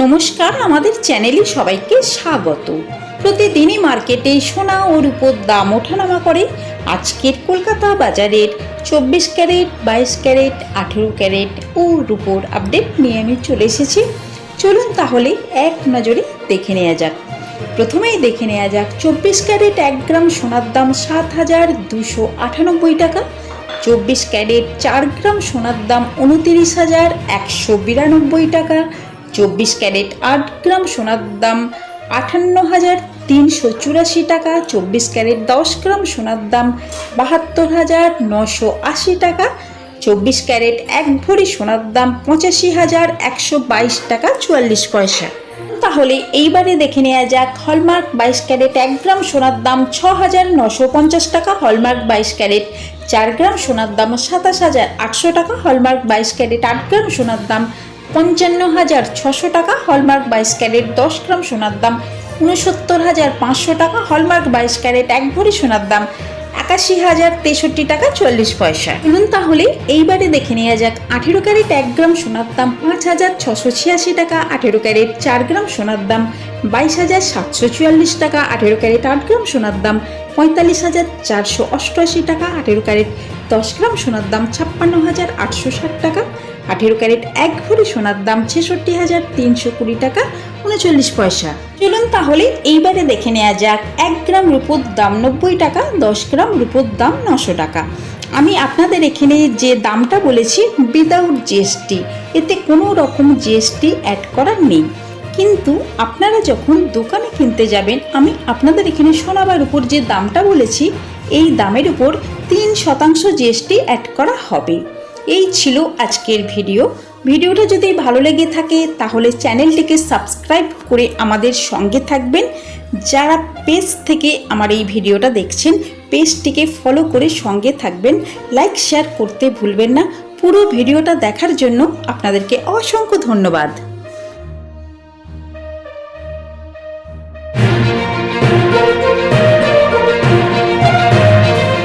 নমস্কার, আমাদের চ্যানেলে সবাইকে স্বাগত। প্রতিদিনই মার্কেটে সোনা ও রূপোর দাম ওঠানামা করে। আজকের কলকাতা বাজারের চব্বিশ ক্যারেট, বাইশ ক্যারেট, আঠেরো ক্যারেট ও রূপোর আপডেট নিয়ে আমি চলে এসেছি। চলুন তাহলে এক নজরে দেখে নেওয়া যাক। প্রথমেই দেখে নেওয়া যাক, চব্বিশ ক্যারেট এক গ্রাম সোনার দাম সাত হাজার দুশো আটানব্বই টাকা। চব্বিশ ক্যারেট চার গ্রাম সোনার দাম উনতিরিশ হাজার একশো বিরানব্বই টাকা। চব্বিশ ক্যারেট আট গ্রাম সোনার দাম আটান্ন হাজার তিনশো চুরাশি টাকা, চব্বিশ ক্যারেট দশ গ্রাম সোনার দাম বাহাত্তর হাজার নশো আশি টাকা, চব্বিশ ক্যারেট এক ভরি সোনার দাম পঁচাশি হাজার একশো বাইশ টাকা চুয়াল্লিশ পয়সা। তাহলে এইবারে দেখে নেওয়া যাক, হলমার্ক বাইশ ক্যারেট এক গ্রাম সোনার দাম ছ হাজার নশো পঞ্চাশ টাকা, হলমার্ক বাইশ ক্যারেট চার গ্রাম সোনার দাম সাতাশ হাজার আটশো টাকা, হলমার্ক বাইশ ক্যারেট আট গ্রাম সোনার দাম পঞ্চান্ন হাজার ছশো টাকা, হলমার্ক বাইশ ক্যারেট দশ গ্রাম সোনার দাম। উনসত্তর হাজার পাঁচশো টাকা, হলমার্ক বাইশ ক্যারেট এক ভরি সোনার দাম। একাশি হাজার তেষট্টি টাকা, চল্লিশ পয়সা। চলুন তাহলে, এইবারে দেখে নেওয়া যাক, আঠেরো ক্যারেট এক গ্রাম সোনার দাম, পাঁচ হাজার ছশো ছিয়াশি টাকা, আঠেরো ক্যারেট চার গ্রাম সোনার দাম। বাইশ হাজার সাতশো চুয়াল্লিশ টাকা, আঠেরো ক্যারেট আট গ্রাম সোনার দাম। পঁয়তাল্লিশ হাজার চারশো অষ্টআশি টাকা, আঠেরো ক্যারেট দশ গ্রাম সোনার দাম। ছাপ্পান্ন হাজার আটশো ষাট টাকা। আঠেরো ক্যারেট এক ভরি সোনার দাম ছেষট্টি হাজার তিনশো কুড়ি টাকা, উনচল্লিশ পয়সা। চলুন তাহলে এইবারে দেখে নেওয়া যাক, এক গ্রাম রূপোর দাম নব্বই টাকা, দশ গ্রাম রূপোর দাম নশো টাকা। আমি আপনাদের এখানে যে দামটা বলেছি উইদাউট জিএসটি এতে কোনো রকম জিএসটি অ্যাড করার নেই। কিন্তু আপনারা যখন দোকানে কিনতে যাবেন, আমি আপনাদের এখানে সোনাবার উপর যে দামটা বলেছি, এই দামের উপর তিন শতাংশ জিএসটি অ্যাড করা হবে। এই ছিল আজকের ভিডিও। ভিডিওটা যদি ভালো লেগে থাকে, তাহলে চ্যানেলটিকে সাবস্ক্রাইব করে আমাদের সঙ্গে থাকবেন। যারা পেজ থেকে আমার এই ভিডিওটা দেখছেন, পেজটিকে ফলো করে সঙ্গে থাকবেন। লাইক, শেয়ার করতে ভুলবেন না। পুরো ভিডিওটা দেখার জন্য আপনাদেরকে অসংখ্য ধন্যবাদ।